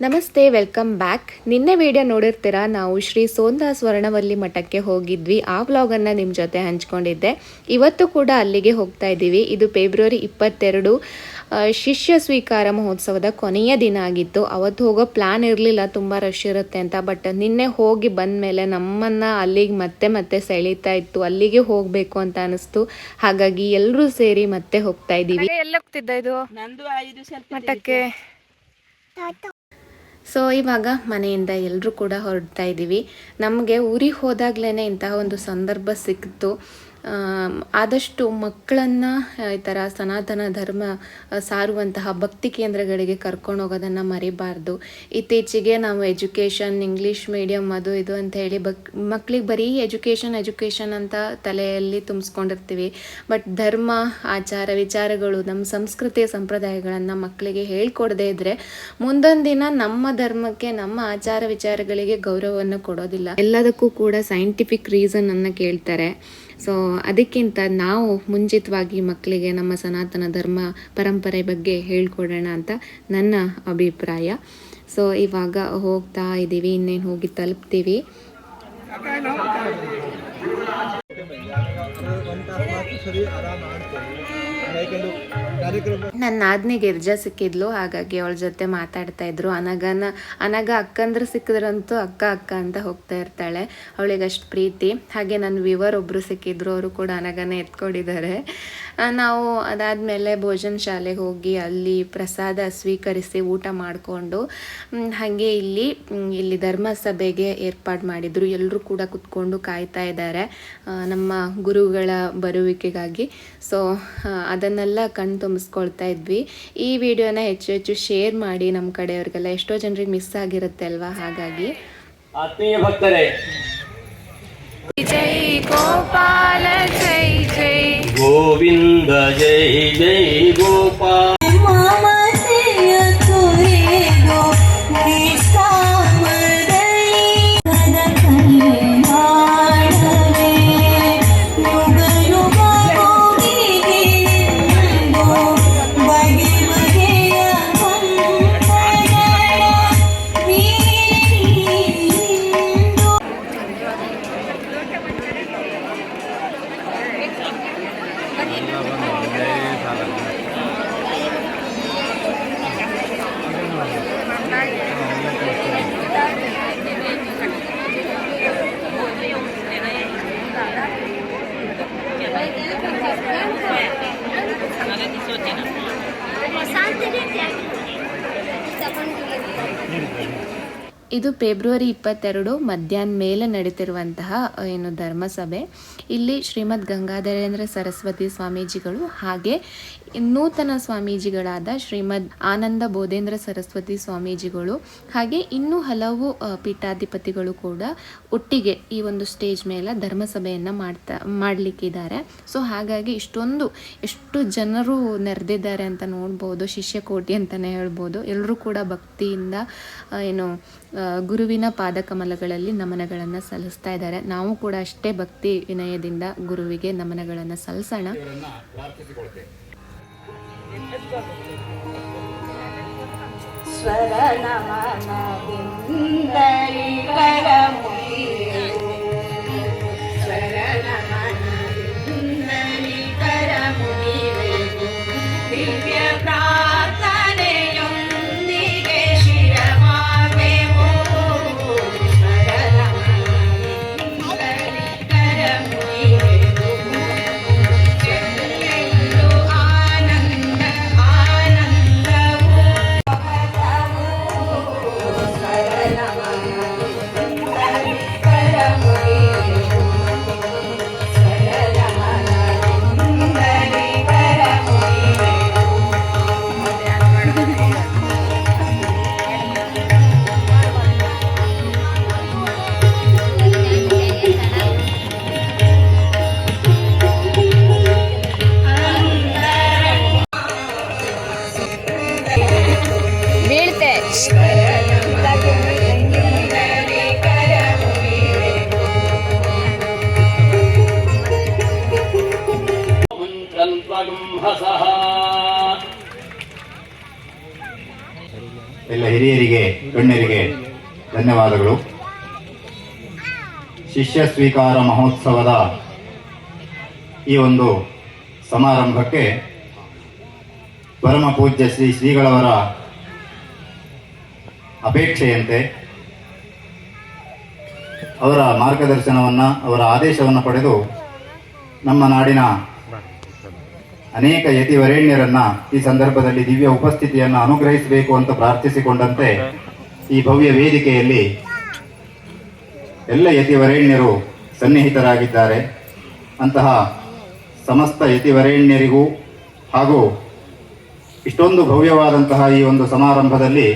ನಮಸ್ತೆ welcome back. ನಿನ್ನೆ video ನೋಡಿರ್ತೀರಾ ನಾವು ಶ್ರೀ ಸೋಂದಾ ಸ್ವರ್ಣವಲ್ಲಿ ಮಠಕ್ಕೆ ಹೋಗಿದ್ವಿ. ಆ ವ್ಲಾಗನ್ನು ನಿಮ್ಮ ಜೊತೆ ಹಂಚ್ಕೊಂಡಿದ್ದೆ. ಇವತ್ತು ಕೂಡ ಅಲ್ಲಿಗೆ ಹೋಗ್ತಾ ಇದ್ದೀವಿ. ಇದು ಫೆಬ್ರವರಿ ಇಪ್ಪತ್ತೆರಡು. ಶಿಷ್ಯ ಸ್ವೀಕಾರ ಮಹೋತ್ಸವದ ಕೊನೆಯ ದಿನ ಆಗಿತ್ತು. ಅವತ್ತು ಹೋಗೋ ಪ್ಲಾನ್ ಇರಲಿಲ್ಲ ತುಂಬ ರಶ್ ಇರುತ್ತೆ ಅಂತ. ಬಟ್ ನಿನ್ನೆ ಹೋಗಿ ಬಂದ ಮೇಲೆ ನಮ್ಮನ್ನು ಅಲ್ಲಿಗೆ ಮತ್ತೆ ಮತ್ತೆ ಸೆಳೀತಾ ಇತ್ತು. ಅಲ್ಲಿಗೆ ಹೋಗಬೇಕು ಅಂತ ಅನಿಸ್ತು. ಹಾಗಾಗಿ ಎಲ್ಲರೂ ಸೇರಿ ಮತ್ತೆ ಹೋಗ್ತಾ ಇದ್ದೀವಿ. ಎಲ್ಲ ಹೋಗ್ತಿದ್ದ ಇದು? ನಂದು ಐದು ಸ್ವಲ್ಪ ಮಠಕ್ಕೆ. ಸೊ ಇವಾಗ ಮನೆಯಿಂದ ಎಲ್ಲರೂ ಕೂಡ ಹೊರಡ್ತಾ ಇದ್ದೀವಿ ನಮಗೆ ಊರಿಗೆ ಹೋದಾಗ್ಲೇ ಇಂತಹ ಒಂದು ಸಂದರ್ಭ ಸಿಕ್ತು ಆದಷ್ಟು ಮಕ್ಕಳನ್ನು ಈ ಥರ ಸನಾತನ ಧರ್ಮ ಸಾರುವಂತಹ ಭಕ್ತಿ ಕೇಂದ್ರಗಳಿಗೆ ಕರ್ಕೊಂಡು ಹೋಗೋದನ್ನು ಮರಿಬಾರ್ದು. ಇತ್ತೀಚೆಗೆ ನಾವು ಎಜುಕೇಷನ್, ಇಂಗ್ಲೀಷ್ ಮೀಡಿಯಮ್ ಅದು ಇದು ಅಂತ ಹೇಳಿ ಬಕ್ ಮಕ್ಕಳಿಗೆ ಬರೀ ಎಜುಕೇಷನ್ ಎಜುಕೇಷನ್ ಅಂತ ತಲೆಯಲ್ಲಿ ತುಂಬಿಸ್ಕೊಂಡಿರ್ತೀವಿ. ಬಟ್ ಧರ್ಮ, ಆಚಾರ, ವಿಚಾರಗಳು, ನಮ್ಮ ಸಂಸ್ಕೃತಿಯ ಸಂಪ್ರದಾಯಗಳನ್ನು ಮಕ್ಕಳಿಗೆ ಹೇಳ್ಕೊಡದೇ ಇದ್ದರೆ ಮುಂದೊಂದು ದಿನ ನಮ್ಮ ಧರ್ಮಕ್ಕೆ, ನಮ್ಮ ಆಚಾರ ವಿಚಾರಗಳಿಗೆ ಗೌರವವನ್ನು ಕೊಡೋದಿಲ್ಲ. ಎಲ್ಲದಕ್ಕೂ ಕೂಡ ಸೈಂಟಿಫಿಕ್ ರೀಸನ್ ಅನ್ನು ಕೇಳ್ತಾರೆ. ಸೊ ಅದಕ್ಕಿಂತ ನಾವು ಮುಂಚಿತವಾಗಿ ಮಕ್ಕಳಿಗೆ ನಮ್ಮ ಸನಾತನ ಧರ್ಮ ಪರಂಪರೆ ಬಗ್ಗೆ ಹೇಳ್ಕೊಡೋಣ ಅಂತ ನನ್ನ ಅಭಿಪ್ರಾಯ. ಸೊ ಇವಾಗ ಹೋಗ್ತಾ ಇದ್ದೀವಿ, ಇನ್ನೇನು ಹೋಗಿ ತಲುಪ್ತೀವಿ. ನನ್ನ ನಾದ್ನಿಗೆ ಗಿರ್ಜಾ ಸಿಕ್ಕಿದ್ಲು, ಹಾಗಾಗಿ ಅವಳ ಜೊತೆ ಮಾತಾಡ್ತಾ ಇದ್ರು. ಅನಗನ, ಅನಗ ಅಕ್ಕಂದ್ರೆ ಸಿಕ್ಕಿದ್ರಂತೂ ಅಕ್ಕ ಅಕ್ಕ ಅಂತ ಹೋಗ್ತಾ ಇರ್ತಾಳೆ. ಅವಳಿಗೆ ಅಷ್ಟು ಪ್ರೀತಿ. ಹಾಗೆ ನನ್ನ ವಿವರ್ ಒಬ್ರು ಸಿಕ್ಕಿದ್ರು, ಅವರು ಕೂಡ ಅನಗನ ಎತ್ಕೊಂಡಿದ್ದಾರೆ. ನಾವು ಅದಾದ್ಮೇಲೆ ಭೋಜನ ಶಾಲೆಗೆ ಹೋಗಿ ಅಲ್ಲಿ ಪ್ರಸಾದ ಸ್ವೀಕರಿಸಿ ಊಟ ಮಾಡಿಕೊಂಡು ಹಾಗೆ ಇಲ್ಲಿ ಇಲ್ಲಿ ಧರ್ಮಸಭೆಗೆ ಏರ್ಪಾಡು ಮಾಡಿದ್ರು. ಎಲ್ಲರೂ ಕೂಡ ಕುತ್ಕೊಂಡು ಕಾಯ್ತಾ ಇದ್ದಾರೆ ನಮ್ಮ ಗುರುಗಳ ಬರುವಿಕೆಗಾಗಿ. ಸೊ ಅದನ್ನೆಲ್ಲ ಕಣ್ಣು ತುಂಬಿಸ್ಕೊಳ್ತಾ ಇದ್ವಿ. ಈ ವಿಡಿಯೋನ ಹೆಚ್ಚು ಹೆಚ್ಚು ಶೇರ್ ಮಾಡಿ ನಮ್ಮ ಕಡೆಯವ್ರಿಗೆಲ್ಲ. ಎಷ್ಟೋ ಜನರಿಗೆ ಮಿಸ್ ಆಗಿರುತ್ತೆ ಅಲ್ವಾ? ಹಾಗಾಗಿ. ಆತ್ಮೀಯ ಭಕ್ತರೇ. ಜೈ ಗೋಪಾಲ ಜೈ ಜೈ. ಗೋವಿಂದ ಜೈ ಜೈ ಗೋಪಾಲ. ಇದು ಫೆಬ್ರವರಿ ಇಪ್ಪತ್ತೆರಡು, ಮಧ್ಯಾಹ್ನ ಮೇಲೆ ನಡೀತಿರುವಂತಹ ಏನು ಧರ್ಮಸಭೆ. ಇಲ್ಲಿ ಶ್ರೀಮದ್ ಗಂಗಾಧರೇಂದ್ರ ಸರಸ್ವತಿ ಸ್ವಾಮೀಜಿಗಳು ಹಾಗೆ ನೂತನ ಸ್ವಾಮೀಜಿಗಳಾದ ಶ್ರೀಮದ್ ಆನಂದ ಬೋಧೇಂದ್ರ ಸರಸ್ವತಿ ಸ್ವಾಮೀಜಿಗಳು ಹಾಗೆ ಇನ್ನೂ ಹಲವು ಪೀಠಾಧಿಪತಿಗಳು ಕೂಡ ಒಟ್ಟಿಗೆ ಈ ಒಂದು ಸ್ಟೇಜ್ ಮೇಲೆ ಧರ್ಮಸಭೆಯನ್ನು ಮಾಡ್ತಾ, ಮಾಡಲಿಕ್ಕಿದ್ದಾರೆ. ಸೊ ಹಾಗಾಗಿ ಇಷ್ಟೊಂದು, ಎಷ್ಟು ಜನರು ನೆರೆದಿದ್ದಾರೆ ಅಂತ ನೋಡ್ಬೋದು, ಶಿಷ್ಯಕೋಟಿ ಅಂತಲೇ ಹೇಳ್ಬೋದು. ಎಲ್ಲರೂ ಕೂಡ ಭಕ್ತಿಯಿಂದ ಏನು ಗುರುವಿನ ಪಾದಕಮಲಗಳಲ್ಲಿ ನಮನಗಳನ್ನು ಸಲ್ಲಿಸ್ತಾ ಇದ್ದಾರೆ. ನಾವು ಕೂಡ ಅಷ್ಟೇ ಭಕ್ತಿ ವಿನಯದಿಂದ ಗುರುವಿಗೆ ನಮನಗಳನ್ನು ಸಲ್ಲಿಸೋಣ. ಸ್ವರನಮನದಿಂದಲಿ ಕರ ಎಲ್ಲ ಹಿರಿಯರಿಗೆ, ಗಣ್ಯರಿಗೆ ಧನ್ಯವಾದಗಳು. ಶಿಷ್ಯ ಸ್ವೀಕಾರ ಮಹೋತ್ಸವದ ಈ ಒಂದು ಸಮಾರಂಭಕ್ಕೆ ಪರಮ ಪೂಜ್ಯ ಶ್ರೀ ಶ್ರೀಗಳವರ ಅಪೇಕ್ಷೆಯಂತೆ ಅವರ ಮಾರ್ಗದರ್ಶನವನ್ನು, ಅವರ ಆದೇಶವನ್ನು ಪಡೆದು ನಮ್ಮ ನಾಡಿನ ಅನೇಕ ಯತಿವರೇಣ್ಯರನ್ನ ಈ ಸಂದರ್ಭದಲ್ಲಿ ದಿವ್ಯ ಉಪಸ್ಥಿತಿಯನ್ನು ಅನುಗ್ರಹಿಸಬೇಕು ಅಂತ ಪ್ರಾರ್ಥಿಸಿಕೊಂಡಂತೆ ಈ ಭವ್ಯ ವೇದಿಕೆಯಲ್ಲಿ ಎಲ್ಲ ಯತಿವರೇಣ್ಯರು ಸನ್ನಿಹಿತರಾಗಿದ್ದಾರೆ. ಅಂತಹ ಸಮಸ್ತ ಯತಿವರೇಣ್ಯರಿಗೂ ಹಾಗೂ ಇಷ್ಟೊಂದು ಭವ್ಯವಾದಂತಹ ಈ ಒಂದು ಸಮಾರಂಭದಲ್ಲಿ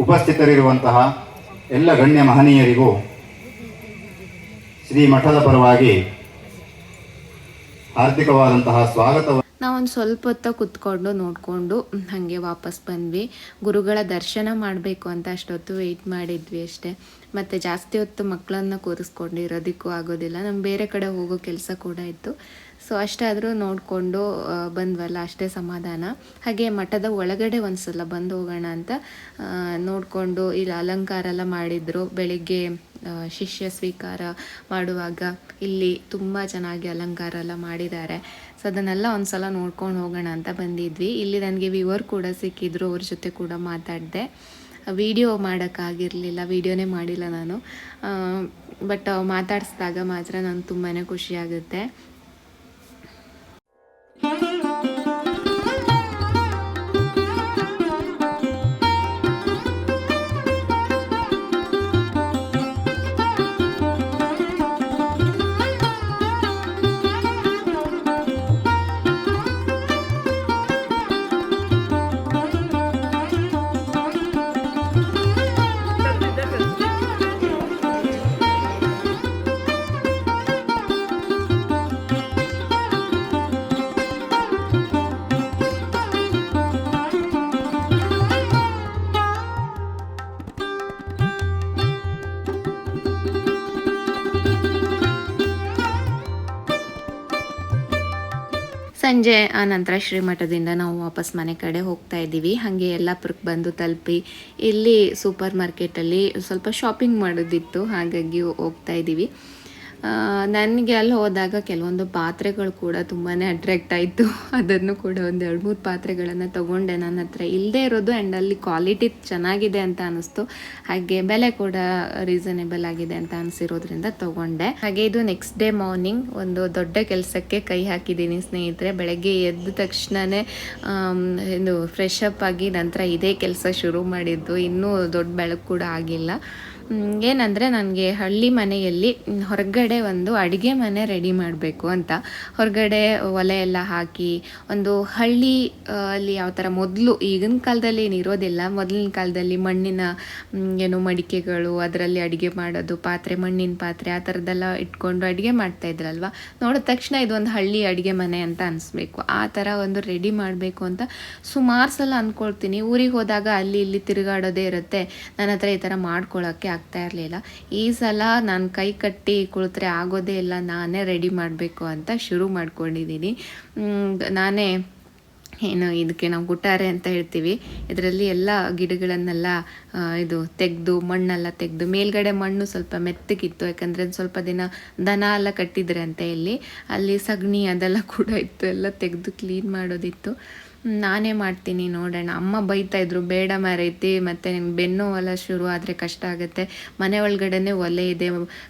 ಉಪಸ್ಥಿತರಿರುವಂತಹ ಎಲ್ಲ ಗಣ್ಯ ಮಹನೀಯರಿಗೂ ಶ್ರೀ ಮಠದ ಪರವಾಗಿ ಹಾರ್ದಿಕವಾದಂತಹ ಸ್ವಾಗತವನ್ನು ನಾವೊಂದು ಸ್ವಲ್ಪ ಹೊತ್ತ ಕುತ್ಕೊಂಡು ನೋಡಿಕೊಂಡು ಹಾಗೆ ವಾಪಸ್ ಬಂದ್ವಿ. ಗುರುಗಳ ದರ್ಶನ ಮಾಡಬೇಕು ಅಂತ ಅಷ್ಟೊತ್ತು ವೆಯ್ಟ್ ಮಾಡಿದ್ವಿ ಅಷ್ಟೇ. ಮತ್ತು ಜಾಸ್ತಿ ಹೊತ್ತು ಮಕ್ಕಳನ್ನ ಕೂರಿಸ್ಕೊಂಡಿರೋದಕ್ಕೂ ಆಗೋದಿಲ್ಲ. ನಮ್ ಬೇರೆ ಕಡೆ ಹೋಗೋ ಕೆಲಸ ಕೂಡ ಇತ್ತು. ಸೊ ಅಷ್ಟಾದರೂ ನೋಡಿಕೊಂಡು ಬಂದ್ವಲ್ಲ, ಅಷ್ಟೇ ಸಮಾಧಾನ. ಹಾಗೆ ಮಠದ ಒಳಗಡೆ ಒಂದು ಸಲ ಬಂದು ಹೋಗೋಣ ಅಂತ ನೋಡಿಕೊಂಡು, ಇಲ್ಲಿ, ಅಲಂಕಾರ ಎಲ್ಲ ಮಾಡಿದ್ರು. ಬೆಳಿಗ್ಗೆ ಶಿಷ್ಯ ಸ್ವೀಕಾರ ಮಾಡುವಾಗ ಇಲ್ಲಿ ತುಂಬ ಚೆನ್ನಾಗಿ ಅಲಂಕಾರ ಎಲ್ಲ ಮಾಡಿದ್ದಾರೆ. ಸೊ ಅದನ್ನೆಲ್ಲ ಒಂದ್ಸಲ ನೋಡ್ಕೊಂಡು ಹೋಗೋಣ ಅಂತ ಬಂದಿದ್ವಿ. ಇಲ್ಲಿ ನನಗೆ ವಿವರ್ ಕೂಡ ಸಿಕ್ಕಿದ್ರು, ಅವ್ರ ಜೊತೆ ಕೂಡ ಮಾತಾಡಿದೆ. ವಿಡಿಯೋ ಮಾಡೋಕ್ಕಾಗಿರಲಿಲ್ಲ ವಿಡಿಯೋನೇ ಮಾಡಿಲ್ಲ ನಾನು. ಬಟ್ ಮಾತಾಡಿಸಿದಾಗ ಮಾತ್ರ ನಾನು ತುಂಬಾ ಖುಷಿ ಸಂಜೆ ಆ ನಂತರ ಶ್ರೀಮಠದಿಂದ ನಾವು ವಾಪಸ್ ಮನೆ ಕಡೆ ಹೋಗ್ತಾ ಇದ್ದೀವಿ. ಹಾಗೆ ಯಲ್ಲಾಪುರಕ್ಕೆ ಬಂದು ತಲುಪಿ ಇಲ್ಲಿ ಸೂಪರ್ ಮಾರ್ಕೆಟಲ್ಲಿ ಸ್ವಲ್ಪ ಶಾಪಿಂಗ್ ಮಾಡೋದಿತ್ತು. ಹಾಗಾಗಿ ಹೋಗ್ತಾ ಇದ್ದೀವಿ. ನನಗೆ ಅಲ್ಲಿ ಹೋದಾಗ ಕೆಲವೊಂದು ಪಾತ್ರೆಗಳು ಕೂಡ ತುಂಬಾ ಅಟ್ರಾಕ್ಟ್ ಆಯಿತು. ಅದನ್ನು ಕೂಡ ಒಂದು ಎರಡು ಮೂರು ಪಾತ್ರೆಗಳನ್ನು ತೊಗೊಂಡೆ. ನನ್ನ ಹತ್ರ ಇಲ್ಲದೇ ಇರೋದು ಆ್ಯಂಡ್ ಅಲ್ಲಿ ಕ್ವಾಲಿಟಿ ಚೆನ್ನಾಗಿದೆ ಅಂತ ಅನಿಸ್ತು. ಹಾಗೆ ಬೆಲೆ ಕೂಡ ರೀಸನೇಬಲ್ ಆಗಿದೆ ಅಂತ ಅನಿಸಿರೋದ್ರಿಂದ ತೊಗೊಂಡೆ. ಹಾಗೆ ಇದು ನೆಕ್ಸ್ಟ್ ಡೇ ಮಾರ್ನಿಂಗ್ ಒಂದು ದೊಡ್ಡ ಕೆಲಸಕ್ಕೆ ಕೈ ಹಾಕಿದ್ದೀನಿ ಸ್ನೇಹಿತರೆ. ಬೆಳಗ್ಗೆ ಎದ್ದ ತಕ್ಷಣವೇ ಇದು ಫ್ರೆಶ್ ಅಪ್ ಆಗಿ ನಂತರ ಇದೇ ಕೆಲಸ ಶುರು ಮಾಡಿದ್ದು. ಇನ್ನೂ ದೊಡ್ಡ ಬೆಳಕು ಕೂಡ ಆಗಿಲ್ಲ. ಏನಂದರೆ ನನಗೆ ಹಳ್ಳಿ ಮನೆಯಲ್ಲಿ ಹೊರಗಡೆ ಒಂದು ಅಡುಗೆ ಮನೆ ರೆಡಿ ಮಾಡಬೇಕು ಅಂತ. ಹೊರಗಡೆ ಒಲೆ ಎಲ್ಲ ಹಾಕಿ ಒಂದು ಹಳ್ಳಿ ಅಲ್ಲಿ ಯಾವ ಥರ ಮೊದಲು ಈಗಿನ ಕಾಲದಲ್ಲಿ ಏನು ಇರೋದಿಲ್ಲ. ಮೊದಲಿನ ಕಾಲದಲ್ಲಿ ಮಣ್ಣಿನ ಏನು ಮಡಿಕೆಗಳು, ಅದರಲ್ಲಿ ಅಡುಗೆ ಮಾಡೋದು, ಪಾತ್ರೆ, ಮಣ್ಣಿನ ಪಾತ್ರೆ, ಆ ಥರದ್ದೆಲ್ಲ ಇಟ್ಕೊಂಡು ಅಡುಗೆ ಮಾಡ್ತಾ ಇದ್ರಲ್ವ? ನೋಡಿದ ತಕ್ಷಣ ಇದೊಂದು ಹಳ್ಳಿ ಅಡುಗೆ ಮನೆ ಅಂತ ಅನಿಸ್ಬೇಕು. ಆ ಥರ ಒಂದು ರೆಡಿ ಮಾಡಬೇಕು ಅಂತ ಸುಮಾರು ಸಲ ಅಂದ್ಕೊಳ್ತೀನಿ ಊರಿಗೆ ಹೋದಾಗ ಅಲ್ಲಿ ಇಲ್ಲಿ ತಿರುಗಾಡೋದೇ ಇರುತ್ತೆ. ನನ್ನ ಹತ್ರ ಈ ಥರ ಮಾಡ್ಕೊಳ್ಳೋಕ್ಕೆ ಆಗ್ತಾ ಇರಲಿಲ್ಲ. ಈ ಸಲ ನಾನು ಕೈ ಕಟ್ಟಿ ಕುಳಿತರೆ ಆಗೋದೇ ಇಲ್ಲ, ನಾನೇ ರೆಡಿ ಮಾಡಬೇಕು ಅಂತ ಶುರು ಮಾಡ್ಕೊಂಡಿದ್ದೀನಿ ನಾನೇ ಏನು ಇದಕ್ಕೆ ನಾವು ಗುಟ್ಟಾರೆ ಅಂತ ಹೇಳ್ತೀವಿ. ಇದರಲ್ಲಿ ಎಲ್ಲ ಗಿಡಗಳನ್ನೆಲ್ಲ ಇದು ತೆಗೆದು, ಮಣ್ಣೆಲ್ಲ ತೆಗೆದು, ಮೇಲ್ಗಡೆ ಮಣ್ಣು ಸ್ವಲ್ಪ ಮೆತ್ತಗಿತ್ತು. ಯಾಕಂದರೆ ಸ್ವಲ್ಪ ದಿನ ದನ ಎಲ್ಲ ಕಟ್ಟಿದ್ರಂತೆ ಇಲ್ಲಿ ಅಲ್ಲಿ ಸಗಣಿ ಅದೆಲ್ಲ ಕೂಡ ಇತ್ತು, ಎಲ್ಲ ತೆಗೆದು ಕ್ಲೀನ್ ಮಾಡೋದಿತ್ತು. ನಾನೇ ಮಾಡ್ತೀನಿ ನೋಡೋಣ. ಅಮ್ಮ ಬೈತಾ ಇದ್ರು, ಬೇಡ ಮಾರೈತಿ, ಮತ್ತು ನಿಮ್ಗೆ ಬೆನ್ನು ಒಲೆ ಶುರು ಆದರೆ ಕಷ್ಟ ಆಗುತ್ತೆ. ಮನೆ ಒಳಗಡೆನೇ ಒಲೆ ಇದೆ,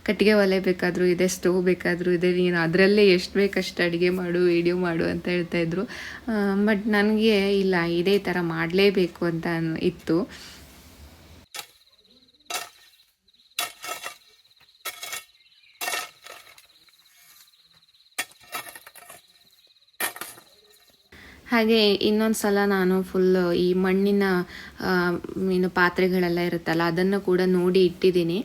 ಕಟ್ಟಿಗೆ ಒಲೆ ಬೇಕಾದರೂ ಇದೆ, ಸ್ಟೋವ್ ಬೇಕಾದರೂ ಇದೆ, ನೀನು ಅದರಲ್ಲೇ ಎಷ್ಟು ಬೇಕಷ್ಟು ಅಡುಗೆ ಮಾಡು, ವಿಡಿಯೋ ಮಾಡು ಅಂತ ಹೇಳ್ತಾ ಇದ್ರು. ಬಟ್ ನನಗೆ ಇಲ್ಲ, ಇದೇ ಥರ ಮಾಡಲೇಬೇಕು ಅಂತ ಇತ್ತು. ಹಾಗೆ ಇನ್ನೊಂದು ಸಲ ನಾನು ಫುಲ್ ಈ ಮಣ್ಣಿನ ಏನು ಪಾತ್ರೆಗಳೆಲ್ಲ ಇರುತ್ತಲ್ಲ, ಅದನ್ನು ಕೂಡ ನೋಡಿ ಇಟ್ಟಿದ್ದೀನಿ.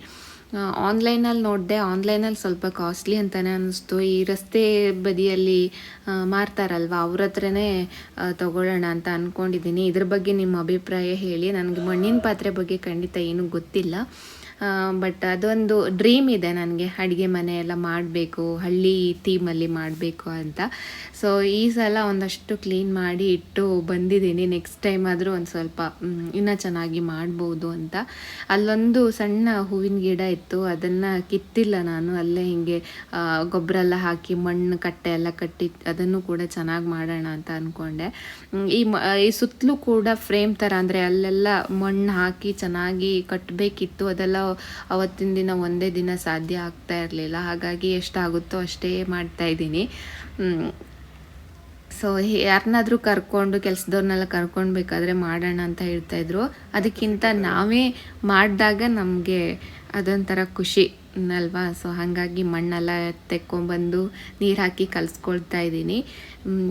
ಆನ್ಲೈನಲ್ಲಿ ನೋಡಿದೆ ಆನ್ಲೈನಲ್ಲಿ ಸ್ವಲ್ಪ ಕಾಸ್ಟ್ಲಿ ಅಂತಲೇ ಅನ್ನಿಸ್ತು ಈ ರಸ್ತೆ ಬದಿಯಲ್ಲಿ ಮಾರ್ತಾರಲ್ವ, ಅವ್ರ ಹತ್ರನೇ ತಗೊಳ್ಳೋಣ ಅಂತ ಅಂದ್ಕೊಂಡಿದ್ದೀನಿ ಇದ್ರ ಬಗ್ಗೆ ನಿಮ್ಮ ಅಭಿಪ್ರಾಯ ಹೇಳಿ. ನನಗೆ ಮಣ್ಣಿನ ಪಾತ್ರೆ ಬಗ್ಗೆ ಖಂಡಿತ ಏನೂ ಗೊತ್ತಿಲ್ಲ. ಬಟ್ ಅದೊಂದು ಡ್ರೀಮ್ ಇದೆ ನನಗೆ. ಅಡುಗೆ ಮನೆ ಎಲ್ಲ ಮಾಡಬೇಕು, ಹಳ್ಳಿ ಥೀಮಲ್ಲಿ ಮಾಡಬೇಕು ಅಂತ. ಸೊ ಈ ಸಲ ಒಂದಷ್ಟು ಕ್ಲೀನ್ ಮಾಡಿ ಇಟ್ಟು ಬಂದಿದ್ದೀನಿ. ನೆಕ್ಸ್ಟ್ ಟೈಮ್ ಆದರೂ ಒಂದು ಸ್ವಲ್ಪ ಇನ್ನೂ ಚೆನ್ನಾಗಿ ಮಾಡ್ಬೋದು ಅಂತ. ಅಲ್ಲೊಂದು ಸಣ್ಣ ಹೂವಿನ ಗಿಡ ಇತ್ತು. ಅದನ್ನು ಕಿತ್ತಿಲ್ಲ ನಾನು. ಅಲ್ಲೇ ಹಿಂಗೆ ಗೊಬ್ಬರ ಎಲ್ಲ ಹಾಕಿ ಮಣ್ಣು, ಕಟ್ಟೆ ಎಲ್ಲ ಕಟ್ಟಿ ಅದನ್ನು ಕೂಡ ಚೆನ್ನಾಗಿ ಮಾಡೋಣ ಅಂತ ಅಂದ್ಕೊಂಡೆ ಈ ಈ ಸುತ್ತಲೂ ಕೂಡ ಫ್ರೇಮ್ ಥರ ಅಂದರೆ ಅಲ್ಲೆಲ್ಲ ಮಣ್ಣು ಹಾಕಿ ಚೆನ್ನಾಗಿ ಕಟ್ಟಬೇಕಿತ್ತು ಅದೆಲ್ಲ ಅವತ್ತಿನ ದಿನ ಒಂದೇ ದಿನ ಸಾಧ್ಯ ಆಗ್ತಾ ಇರಲಿಲ್ಲ. ಹಾಗಾಗಿ ಎಷ್ಟಾಗುತ್ತೋ ಅಷ್ಟೇ ಮಾಡ್ತಾ ಇದ್ದೀನಿ. ಸೊ ಯಾರನ್ನಾದ್ರೂ ಕರ್ಕೊಂಡು, ಕೆಲಸದವ್ರನ್ನೆಲ್ಲ ಕರ್ಕೊಂಡು ಮಾಡೋಣ ಅಂತ ಹೇಳ್ತಾಯಿದ್ರು ಅದಕ್ಕಿಂತ ನಾವೇ ಮಾಡಿದಾಗ ನಮಗೆ ಅದೊಂಥರ ಖುಷಿ ಅಲ್ವಾ ಸೊ ಹಾಗಾಗಿ ಮಣ್ಣೆಲ್ಲ ತೆಕ್ಕೊಂಬಂದು ನೀರು ಹಾಕಿ ಕಲಿಸ್ಕೊಳ್ತಾ ಇದ್ದೀನಿ.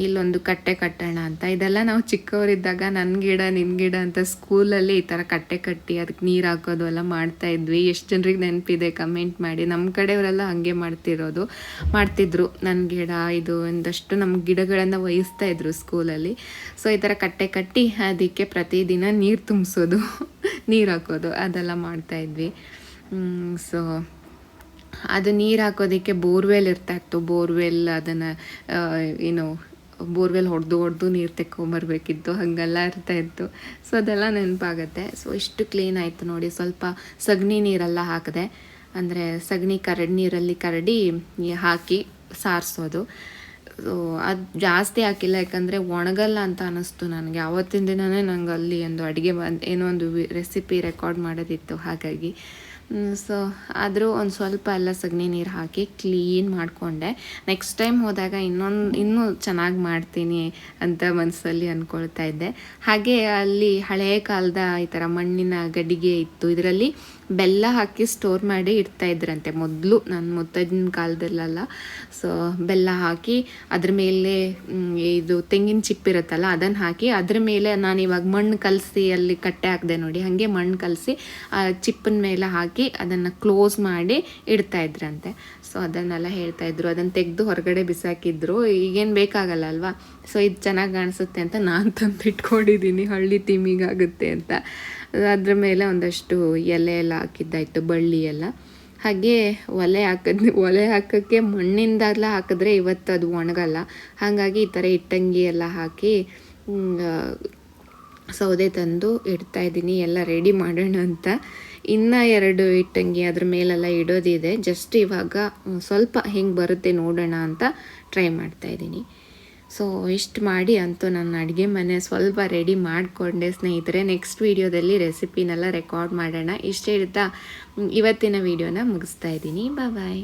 ಇಲ್ಲೊಂದು ಕಟ್ಟೆ ಕಟ್ಟೋಣ ಅಂತ. ಇದೆಲ್ಲ ನಾವು ಚಿಕ್ಕವರಿದ್ದಾಗ ನನ್ನ ಗಿಡ ನಿನ್ನ ಗಿಡ ಅಂತ ಸ್ಕೂಲಲ್ಲಿ ಈ ಥರ ಕಟ್ಟೆ ಕಟ್ಟಿ ಅದಕ್ಕೆ ನೀರು ಹಾಕೋದು ಎಲ್ಲ ಮಾಡ್ತಾ ಇದ್ವಿ. ಎಷ್ಟು ಜನರಿಗೆ ನೆನಪಿದೆ ಕಮೆಂಟ್ ಮಾಡಿ. ನಮ್ಮ ಕಡೆಯವರೆಲ್ಲ ಹಾಗೆ ಮಾಡ್ತಿರೋದು. ಮಾಡ್ತಿದ್ರು ನನ್ನ ಗಿಡ, ಇದು ಒಂದಷ್ಟು ನಮ್ಮ ಗಿಡಗಳನ್ನು ವಹಿಸ್ತಾ ಇದ್ರು ಸ್ಕೂಲಲ್ಲಿ. ಸೊ ಈ ಥರ ಕಟ್ಟೆ ಕಟ್ಟಿ ಅದಕ್ಕೆ ಪ್ರತಿದಿನ ನೀರು ತುಂಬಿಸೋದು, ನೀರು ಹಾಕೋದು, ಅದೆಲ್ಲ ಮಾಡ್ತಾ ಇದ್ವಿ. ಸೊ ಅದು ನೀರು ಹಾಕೋದಕ್ಕೆ ಬೋರ್ವೆಲ್ ಇರ್ತಾ ಇತ್ತು. ಬೋರ್ವೆಲ್ ಅದನ್ನು ಏನು, ಬೋರ್ವೆಲ್ ಹೊಡೆದು ಹೊಡೆದು ನೀರು ತೆಕ್ಕೊಂಬರ್ಬೇಕಿತ್ತು. ಹಾಗೆಲ್ಲ ಇರ್ತಾ ಇತ್ತು. ಸೊ ಅದೆಲ್ಲ ನೆನಪಾಗತ್ತೆ. ಸೊ ಇಷ್ಟು ಕ್ಲೀನ್ ಆಯಿತು ನೋಡಿ. ಸ್ವಲ್ಪ ಸಗಣಿ ನೀರೆಲ್ಲ ಹಾಕಿದೆ. ಅಂದರೆ ಸಗಣಿ ಕರಡಿ, ನೀರಲ್ಲಿ ಕರಡಿ ಹಾಕಿ ಸಾರಿಸೋದು. ಸೊ ಅದು ಜಾಸ್ತಿ ಹಾಕಿಲ್ಲ. ಯಾಕಂದರೆ ಒಣಗಲ್ಲ ಅಂತ ಅನ್ನಿಸ್ತು ನನಗೆ. ಆವತ್ತಿನ ದಿನವೇ ನಂಗೆ ಅಲ್ಲಿ ಒಂದು ಅಡುಗೆ ಬಂದು, ಏನೋ ಒಂದು ರೆಸಿಪಿ ರೆಕಾರ್ಡ್ ಮಾಡೋದಿತ್ತು ಹಾಗಾಗಿ. ಸೊ ಆದರೂ ಒಂದು ಸ್ವಲ್ಪ ಎಲ್ಲ ಸಗಣಿ ನೀರು ಹಾಕಿ ಕ್ಲೀನ್ ಮಾಡಿಕೊಂಡೆ. ನೆಕ್ಸ್ಟ್ ಟೈಮ್ ಹೋದಾಗ ಇನ್ನೊಂದು, ಇನ್ನೂ ಚೆನ್ನಾಗಿ ಮಾಡ್ತೀನಿ ಅಂತ ಮನಸ್ಸಲ್ಲಿ ಅಂದ್ಕೊಳ್ತಾ ಇದ್ದೆ. ಹಾಗೆ ಅಲ್ಲಿ ಹಳೆಯ ಕಾಲದ ಈ ಥರ ಮಣ್ಣಿನ ಗಡಿಗೆ ಇತ್ತು. ಇದರಲ್ಲಿ ಬೆಲ್ಲ ಹಾಕಿ ಸ್ಟೋರ್ ಮಾಡಿ ಇಡ್ತಾ ಇದ್ರಂತೆ. ಮೊದಲು ನನ್ನ ಮುತ್ತಜ್ಜನ ಕಾಲದಲ್ಲೆಲ್ಲ. ಸೊ ಬೆಲ್ಲ ಹಾಕಿ ಅದ್ರ ಮೇಲೆ ಇದು ತೆಂಗಿನ ಚಿಪ್ಪಿರುತ್ತಲ್ಲ ಅದನ್ನು ಹಾಕಿ ಅದ್ರ ಮೇಲೆ ನಾನು ಇವಾಗ ಮಣ್ಣು ಕಲಸಿ ಅಲ್ಲಿ ಕಟ್ಟೆ ಹಾಕಿದೆ ನೋಡಿ. ಹಾಗೆ ಮಣ್ಣು ಕಲಸಿ ಆ ಚಿಪ್ಪಿನ ಮೇಲೆ ಹಾಕಿ ಅದನ್ನು ಕ್ಲೋಸ್ ಮಾಡಿ ಇಡ್ತಾ ಇದ್ರಂತೆ. ಸೊ ಅದನ್ನೆಲ್ಲ ಹೇಳ್ತಾ ಇದ್ರು. ಅದನ್ನು ತೆಗೆದು ಹೊರಗಡೆ ಬಿಸಾಕಿದ್ರು. ಈಗೇನು ಬೇಕಾಗಲ್ಲ ಅಲ್ವಾ? ಸೊ ಇದು ಚೆನ್ನಾಗಿ ಕಾಣಿಸುತ್ತೆ ಅಂತ ನಾನು ತಂದು ಇಟ್ಕೊಂಡಿದ್ದೀನಿ ಹಳ್ಳಿ ತಿಮ್ಮಿಗಾಗುತ್ತೆ ಅಂತ. ಅದ್ರ ಮೇಲೆ ಒಂದಷ್ಟು ಎಲೆ ಎಲ್ಲ ಹಾಕಿದ್ದಾಯಿತು ಬಳ್ಳಿ ಎಲ್ಲ ಹಾಗೆ ಒಲೆ ಹಾಕಿದ್, ಒಲೆ ಹಾಕೋಕ್ಕೆ ಮಣ್ಣಿಂದೆಲ್ಲ ಹಾಕಿದ್ರೆ ಇವತ್ತು ಅದು ಒಣಗಲ್ಲ. ಹಾಗಾಗಿ ಈ ಥರ ಇಟ್ಟಂಗಿ ಎಲ್ಲ ಹಾಕಿ ಸೌದೆ ತಂದು ಇಡ್ತಾ ಇದ್ದೀನಿ. ಎಲ್ಲ ರೆಡಿ ಮಾಡೋಣ ಅಂತ. ಇನ್ನು ಎರಡು ಇಟ್ಟಂಗಿ ಅದ್ರ ಮೇಲೆಲ್ಲ ಇಡೋದಿದೆ. ಜಸ್ಟ್ ಇವಾಗ ಸ್ವಲ್ಪ ಹೆಂಗೆ ಬರುತ್ತೆ ನೋಡೋಣ ಅಂತ ಟ್ರೈ ಮಾಡ್ತಾ ಇದ್ದೀನಿ. ಸೊ ಇಷ್ಟು ಮಾಡಿ ಅಂತೂ ನನ್ನ ಅಡುಗೆ ಮನೆ ಸ್ವಲ್ಪ ರೆಡಿ ಮಾಡಿಕೊಂಡೆ ಸ್ನೇಹಿತರೆ. ನೆಕ್ಸ್ಟ್ ವೀಡಿಯೋದಲ್ಲಿ ರೆಸಿಪಿನೆಲ್ಲ ರೆಕಾರ್ಡ್ ಮಾಡೋಣ. ಇಷ್ಟೇ ಹೇಳ್ತಾ ಇವತ್ತಿನ ವೀಡಿಯೋನ ಮುಗಿಸ್ತಾ ಇದ್ದೀನಿ. ಬಾಯ್